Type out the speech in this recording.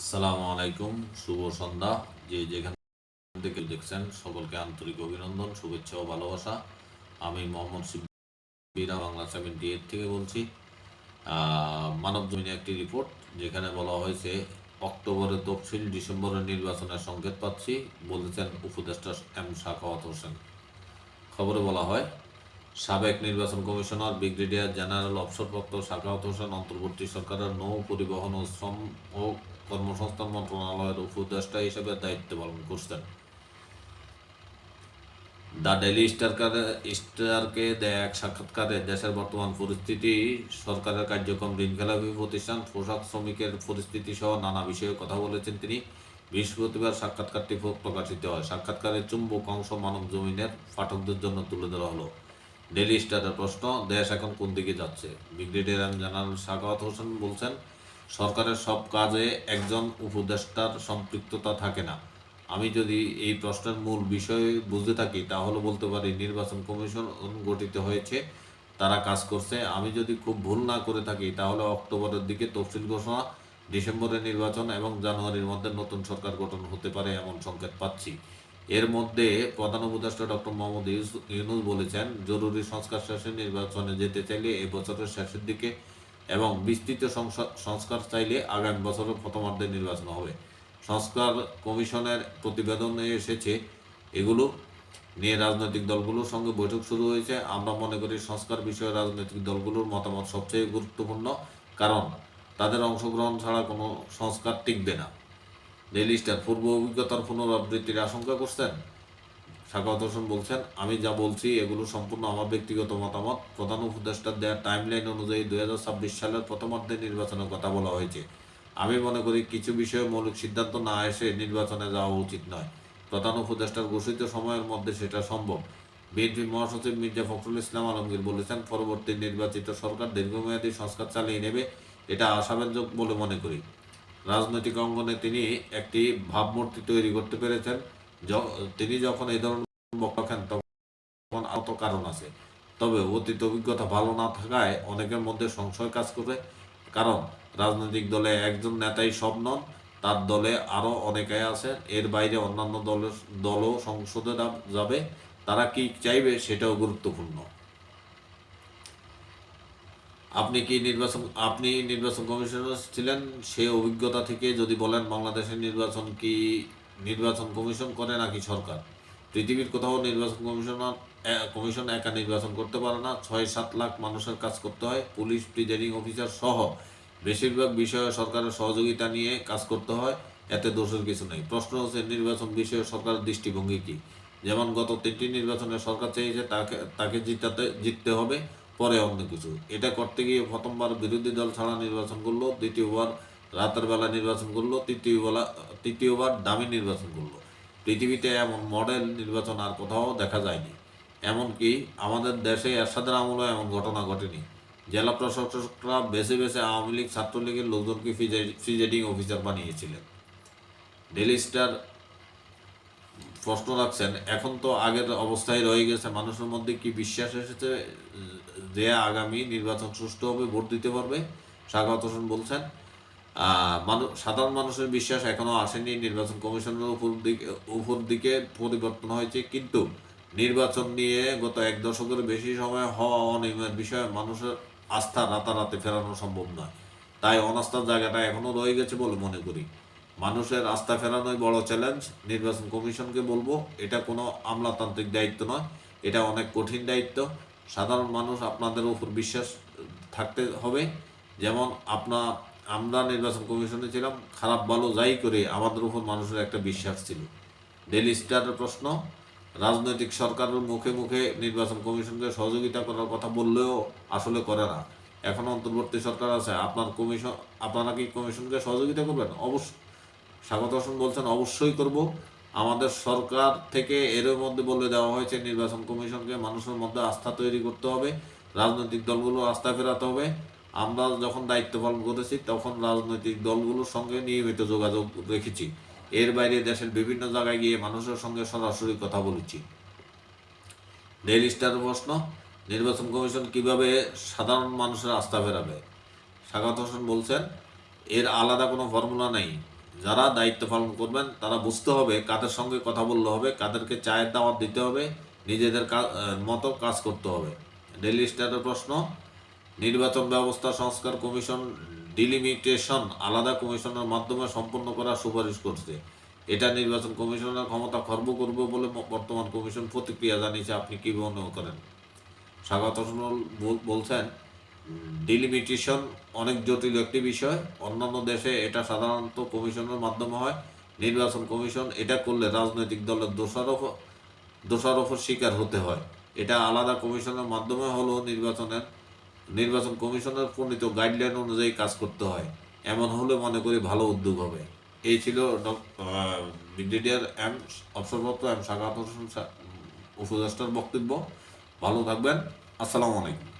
আসসালামু আলাইকুম, শুভ সন্ধ্যা। যে যেখান থেকে দেখছেন, সকলকে আন্তরিক অভিনন্দন, শুভেচ্ছা ও ভালোবাসা। আমি মোহাম্মদ শিবিরা বাংলা সেভেন্টি এইট থেকে বলছি। মানব জমিনে একটি রিপোর্ট যেখানে বলা হয়েছে, অক্টোবরে তফসিল ডিসেম্বরের নির্বাচনের সংকেত পাচ্ছি বলেছেন উপদেষ্টা এম শাখাওয়াত হোসেন। খবরে বলা হয় সাবেক নির্বাচন কমিশনার, ব্রিগেডিয়ার জেনারেল, অবসরপ্রাপ্ত শাখাওয়াত হোসেন অন্তর্বর্তী সরকারের নৌ পরিবহন ও শ্রম ও কর্মসংস্থান মন্ত্রণালয়ের উপদেষ্টা হিসেবে দায়িত্ব পালন করছেন। দ্য ডেলি স্টারকারে, স্টারকে দেয়া এক সাক্ষাৎকারে দেশের বর্তমান পরিস্থিতি, সরকারের কার্যক্রম ঋণখেলাপি প্রতিষ্ঠান, পোশাক শ্রমিকের পরিস্থিতি সহ নানা বিষয়ে কথা বলেছেন তিনি। বৃহস্পতিবার সাক্ষাৎকারটি প্রকাশিত হয়। সাক্ষাৎকারের চুম্বক অংশ মানব জমিনের পাঠকদের জন্য তুলে ধরা হলো। ডেলি স্টারের প্রশ্ন, দেশ এখন কোন দিকে যাচ্ছে? ব্রিগেডিয়ার জেনারেল সাকাওয়াত হোসেন বলছেন, সরকারের সব কাজে একজন উপদেষ্টার সম্পৃক্ততা থাকে না। আমি যদি এই প্রশ্নের মূল বিষয় বুঝতে থাকি, তাহলে বলতে পারি নির্বাচন কমিশন গঠিত হয়েছে, তারা কাজ করছে। আমি যদি খুব ভুল না করে থাকি, তাহলে অক্টোবরের দিকে তফসিল ঘোষণা ডিসেম্বরে নির্বাচন এবং জানুয়ারির মধ্যে নতুন সরকার গঠন হতে পারে এমন সংকেত পাচ্ছি। এর মধ্যে প্রধান উপদেষ্টা ডক্টর মোহাম্মদ ইউনুস বলেছেন, জরুরি সংস্কার শেষে নির্বাচনে যেতে চাইলে এই বছরের শেষের দিকে এবং বিস্তৃত সংস- সংস্কার চাইলে আগামী বছরের প্রথমার্ধে নির্বাচন হবে। সংস্কার কমিশনের প্রতিবেদনে এসেছে এগুলো নিয়ে রাজনৈতিক দলগুলোর সঙ্গে বৈঠক শুরু হয়েছে। আমরা মনে করি সংস্কার বিষয়ে রাজনৈতিক দলগুলোর মতামত সবচেয়ে গুরুত্বপূর্ণ, কারণ তাদের অংশগ্রহণ ছাড়া কোনো সংস্কার টিকবে না। ডেইলি স্টার পূর্ব অভিজ্ঞতার পুনরাবৃত্তির আশঙ্কা করছেন? সাকাওয়াত হোসেন বলছেন, আমি যা বলছি এগুলো সম্পূর্ণ আমার ব্যক্তিগত মতামত। প্রধান উপদেষ্টার দেওয়া টাইমলাইন অনুযায়ী দু হাজার ছাব্বিশ সালের প্রথমার্ধে নির্বাচনের কথা বলা হয়েছে। আমি মনে করি কিছু বিষয়ে মৌলিক সিদ্ধান্ত না এসে নির্বাচনে যাওয়া উচিত নয়। প্রধান উপদেষ্টার ঘোষিত সময়ের মধ্যে সেটা সম্ভব। বিএনপি মহাসচিব মির্জা ফখরুল ইসলাম আলমগীর বলেছেন, পরবর্তী নির্বাচিত সরকার দীর্ঘমেয়াদী সংস্কার চালিয়ে নেবে, এটা আশাব্যঞ্জক বলে মনে করি। রাজনৈতিক অঙ্গনে তিনি একটি ভাবমূর্তি তৈরি করতে পেরেছেন। তিনি যখন এই ধরনের বক্তব্য তখন আহত কারণ আছে। তবে অতীত অভিজ্ঞতা ভালো না থাকায় অনেকের মধ্যে সংশয় কাজ করে। কারণ রাজনৈতিক দলে একজন নেতাই সব নন, তার দলে আরও অনেকে আছে এর বাইরে অন্যান্য দলের দলও সংসদে যাবে। তারা কি চাইবে সেটাও গুরুত্বপূর্ণ। আপনি কি নির্বাচন, আপনি নির্বাচন কমিশনার ছিলেন? সেই অভিজ্ঞতা থেকে যদি বলেন বাংলাদেশের নির্বাচন কি নির্বাচন কমিশন করে নাকি সরকার? পৃথিবীর কোথাও নির্বাচন কমিশনার কমিশন একা নির্বাচন করতে পারে না। ছয় সাত লাখ মানুষের কাজ করতে হয়, পুলিশ, প্রিজাইডিং অফিসার সহ। বেশিরভাগ বিষয়ে সরকারের সহযোগিতা নিয়ে কাজ করতে হয়, এতে দোষের কিছু নেই। প্রশ্ন হচ্ছে, নির্বাচন বিষয়ে সরকারের দৃষ্টিভঙ্গি কি? যেমন গত তিনটি নির্বাচনে সরকার চেয়েছে, তাকে তাকে জিতাতে, জিততে হবে। পরে অন্য কিছু। এটা করতে গিয়ে প্রথমবার বিরোধী দল ছাড়া নির্বাচন করল, দ্বিতীয়বার রাতের বেলা নির্বাচন করল তৃতীয় বেলা তৃতীয়বার দামি নির্বাচন করল। পৃথিবীতে এমন মডেল নির্বাচন আর কোথাও দেখা যায়নি। এমনকি আমাদের দেশে এরশাদের আমলেও এমন ঘটনা ঘটেনি। জেলা প্রশাসকরা বেছে বেছে আওয়ামী লীগ ছাত্রলীগের লোকজনকে প্রিজাইডিং অফিসার বানিয়েছিলেন। ডেলি স্টার প্রশ্ন রাখছেন, এখন তো আগের অবস্থায় রয়ে গেছে, মানুষের মধ্যে কি বিশ্বাস এসেছে? যে আগামী নির্বাচন সুষ্ঠু হবে, ভোট দিতে পারবে, স্বাগত হোসেন বলছেন। সাধারণ মানুষের বিশ্বাস এখনও আসেনি, নির্বাচন কমিশনের উপর দিকে উপর দিকে পরিবর্তন হয়েছে, কিন্তু নির্বাচন নিয়ে গত এক দশকের বেশি সময় হওয়া অনিয়মের বিষয়ে মানুষের আস্থা রাতারাতি ফেরানো সম্ভব নয়। তাই অনাস্থার জায়গাটা এখনও রয়ে গেছে বলে মনে করি। মানুষের আস্থা ফেরানোই বড় চ্যালেঞ্জ নির্বাচন কমিশনকে বলব, এটা কোনো আমলাতান্ত্রিক দায়িত্ব নয়, এটা অনেক কঠিন দায়িত্ব। সাধারণ মানুষ আপনাদের উপর বিশ্বাস, থাকতে হবে। যেমন আপনা, আমরা নির্বাচন কমিশনে ছিলাম, খারাপ ভালো যাই করে আমাদের উপর মানুষের একটা বিশ্বাস ছিল। ডেলি স্টারের প্রশ্ন, রাজনৈতিক সরকারের মুখে মুখে নির্বাচন কমিশনকে সহযোগিতা করার কথা বললেও আসলে করে না। এখন অন্তর্বর্তী সরকার আছে, আপনার কমিশন, আপনারা কি কমিশনকে সহযোগিতা করবেন? অবশ্য স্বাগত বলছেন, অবশ্যই করব। আমাদের সরকার থেকে এর মধ্যে বলে দেওয়া হয়েছে, নির্বাচন কমিশনকে মানুষের মধ্যে আস্থা তৈরি করতে হবে, রাজনৈতিক দলগুলো আস্থা ফেরাতে হবে। আমরা যখন দায়িত্ব পালন করেছি তখন রাজনৈতিক দলগুলোর সঙ্গে নিয়মিত যোগাযোগ রেখেছি। এর বাইরে দেশের বিভিন্ন জায়গায় গিয়ে মানুষের সঙ্গে সরাসরি কথা বলেছি। ডেইলি স্টার প্রশ্ন, নির্বাচন কমিশন কীভাবে সাধারণ মানুষের আস্থা ফেরাবে? স্বাগত হোসেন বলছেন, এর আলাদা কোনো ফর্মুলা নেই। যারা দায়িত্ব পালন করবেন, তারা বুঝতে হবে কাদের সঙ্গে কথা বললে হবে, কাদেরকে চায়ের দাওয়াত দিতে হবে, নিজেদের মতো কাজ করতে হবে। ডেলি স্টারের প্রশ্ন, নির্বাচন ব্যবস্থা সংস্কার কমিশন ডিলিমিটেশন আলাদা কমিশনের মাধ্যমে সম্পন্ন করার সুপারিশ করছে। এটা নির্বাচন কমিশনের ক্ষমতা খর্ব করবে বলে বর্তমান কমিশন প্রতিক্রিয়া জানিয়েছে। আপনি কি মনে করেন? স্বাগত বলছেন ডিলিমিটেশন অনেক জটিল একটি বিষয়। অন্যান্য দেশে এটা সাধারণত কমিশনের মাধ্যমে হয়, নির্বাচন কমিশন এটা করলে রাজনৈতিক দলের দোষারোপ দোষারোপের শিকার হতে হয়। এটা আলাদা কমিশনের মাধ্যমে হলেও নির্বাচনের, নির্বাচন কমিশনের প্রণীত গাইডলাইন অনুযায়ী কাজ করতে হয়। এমন হলে মনে করি ভালো উদ্যোগ হবে। এই ছিল ব্রিগেডিয়ার এম, অবসরপ্রাপ্ত এম সাকাত হোসেন উপদেষ্টার বক্তব্য। ভালো থাকবেন। আসসালামু আলাইকুম।